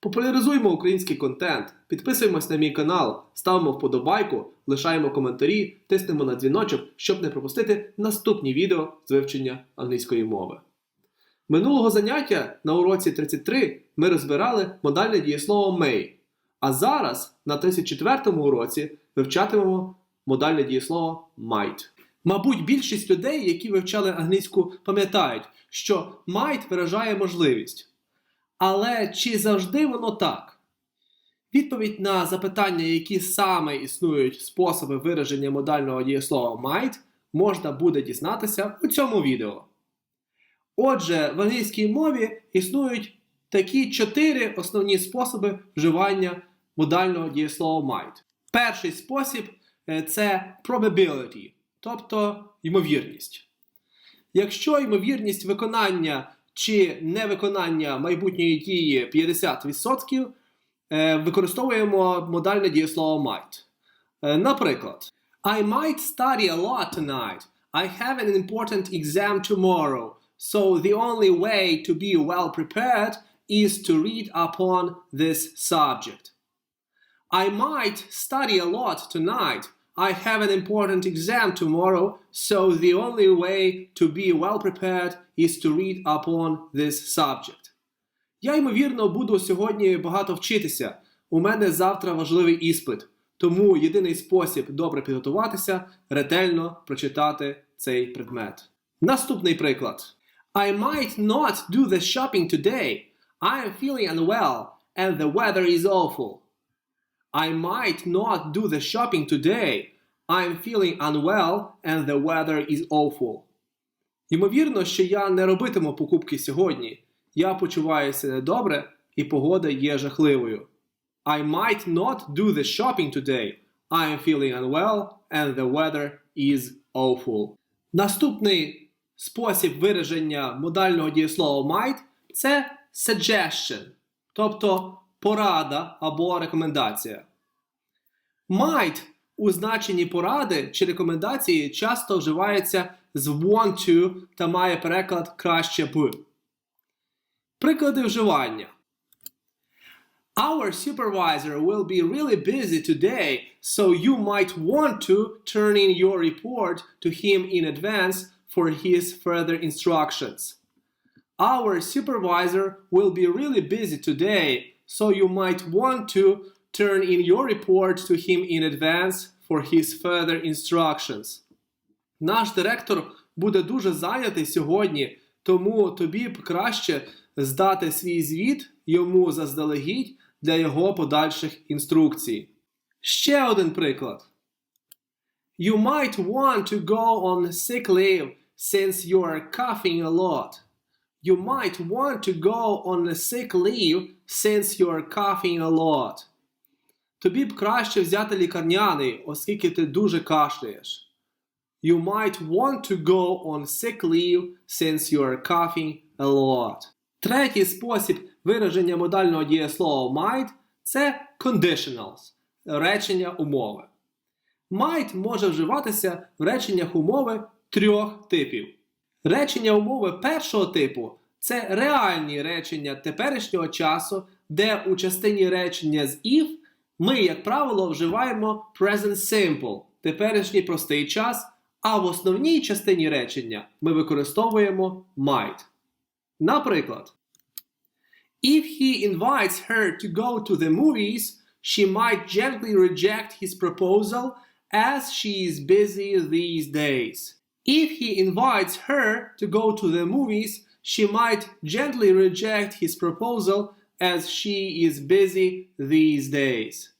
Популяризуємо український контент, підписуємось на мій канал, ставимо вподобайку, лишаємо коментарі, тиснемо на дзвіночок, щоб не пропустити наступні відео з вивчення англійської мови. Минулого заняття на уроці 33 ми розбирали модальне дієслово may, а зараз на 34 уроці вивчатимемо модальне дієслово might. Мабуть, більшість людей, які вивчали англійську, пам'ятають, що might виражає можливість. Але чи завжди воно так? Відповідь на запитання, які саме існують способи вираження модального дієслова might, можна буде дізнатися у цьому відео. Отже, в англійській мові існують такі чотири основні способи вживання модального дієслова might. Перший спосіб е, це probability, тобто ймовірність. Якщо ймовірність виконання чи невиконання майбутньої дії 50%, е, використовуємо модальне дієслово might. Е, Наприклад, I might study a lot tonight. I have an important exam tomorrow. So the only way to be well prepared is to read upon this subject. I might study a lot tonight. I have an important exam tomorrow, so the only way to be well prepared is to read upon this subject. Я, ймовірно, буду сьогодні багато вчитися. У мене завтра важливий іспит. Тому єдиний спосіб добре підготуватися ретельно прочитати цей предмет. Наступний приклад. I might not do the shopping today. I am feeling unwell and the weather is awful. I might not do the shopping today. I am feeling unwell and the weather is awful. Ймовірно, що я не робитиму покупки сьогодні. Я почуваюся недобре і погода є жахливою. I might not do the shopping today. I am feeling unwell and the weather is awful. Наступний спосіб вираження модального дієслова might це suggestion, тобто порада або рекомендація. Might у значенні поради чи рекомендації часто вживається з want to та має переклад краще б. Приклади вживання. Our supervisor will be really busy today, so you might want to turn in your report to him in advance for his further instructions. Our supervisor will be really busy today, so you might want to turn in your report to him in advance for his further instructions. Наш директор буде дуже зайнятий сьогодні, тому тобі б краще здати свій звіт йому заздалегідь для його подальших інструкцій. Ще один приклад. You might want to go on sick leave since you are coughing a lot. You might want to go on a sick leave since you are coughing a lot. Тобі б краще взяти лікарняний, оскільки ти дуже кашляєш. You might want to go on sick leave since you are coughing a lot. Третій спосіб вираження модального дієслова might це conditionals – речення умови. Might може вживатися в реченнях умови трьох типів. Речення умови першого типу це реальні речення теперішнього часу, де у частині речення з if ми, як правило, вживаємо present simple теперішній простий час, а в основній частині речення ми використовуємо might. Наприклад, If he invites her to go to the movies, she might gently reject his proposal as she is busy these days. If he invites her to go to the movies, she might gently reject his proposal as she is busy these days.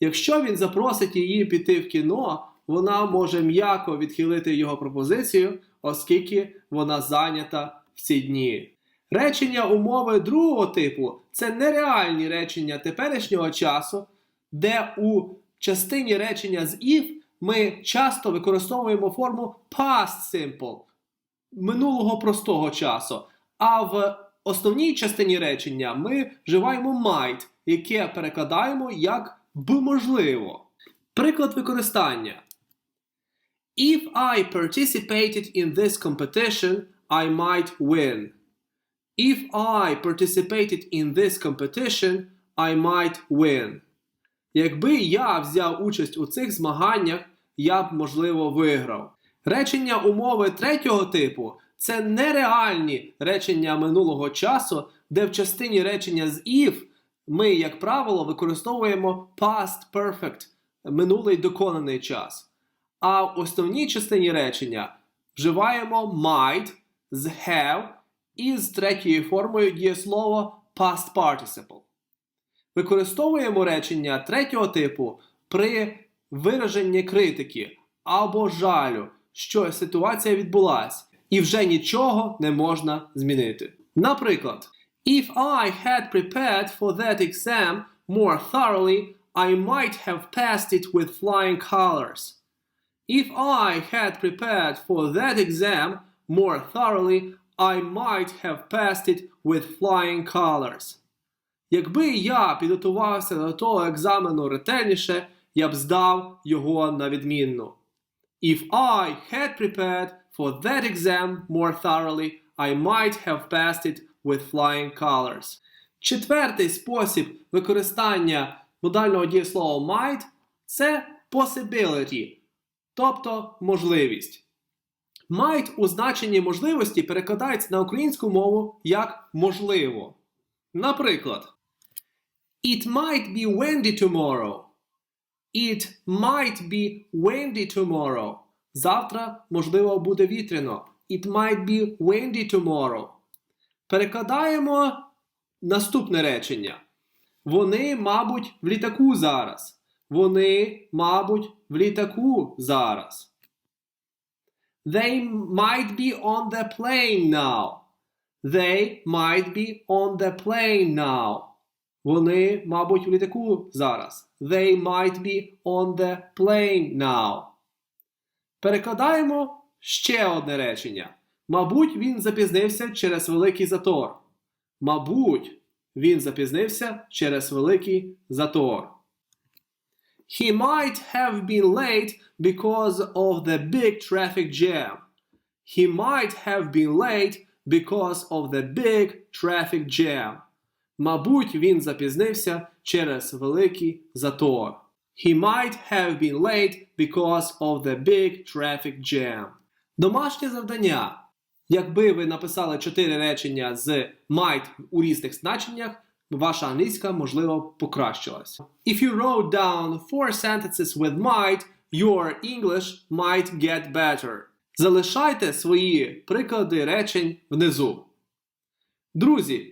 Якщо він запросить її піти в кіно, вона може м'яко відхилити його пропозицію, оскільки вона зайнята в ці дні. Речення умови другого типу це нереальні речення теперішнього часу, де у частині речення з if ми часто використовуємо форму past simple минулого простого часу. А в основній частині речення ми вживаємо might, яке перекладаємо як б можливо. Приклад використання. If I participated in this competition, I might win. If I participated in this competition, I might win. Якби я взяв участь у цих змаганнях, я б, можливо, виграв. Речення умови третього типу це нереальні речення минулого часу, де в частині речення з if ми, як правило, використовуємо past perfect минулий доконаний час. А в основній частині речення вживаємо might з have і з третьою формою дієслова past participle. Використовуємо речення третього типу при вираженні критики або жалю, що ситуація відбулась, і вже нічого не можна змінити. Наприклад, If I had prepared for that exam more thoroughly, I might have passed it with flying colors. If I had prepared for that exam more thoroughly, I might have passed it with flying colors. Якби я підготувався до того екзамену ретельніше, я б здав його на відмінно. If I had prepared for that exam more thoroughly, I might have passed it with flying colors. Четвертий спосіб використання модального дієслова might це possibility, тобто можливість. Might у значенні можливості перекладається на українську мову як можливо. Наприклад, It might be windy tomorrow. It might be windy tomorrow. Завтра, можливо, буде вітряно. It might be windy tomorrow. Перекладаємо наступне речення. Вони, мабуть, в літаку зараз. Вони, мабуть, в літаку зараз. They might be on the plane now. They might be on the plane now. Вони, мабуть, в літаку зараз. They might be on the plane now. Перекладаємо ще одне речення. Мабуть, він запізнився через великий затор. Мабуть, він запізнився через великий затор. He might have been late because of the big traffic jam. He might have been late because of the big traffic jam. Мабуть, він запізнився через великий затор. He might have been late because of the big traffic jam. Домашнє завдання. Якби ви написали чотири речення з might у різних значеннях, ваша англійська, можливо, покращилась. If you wrote down four sentences with might, your English might get better. Залишайте свої приклади речень внизу. Друзі,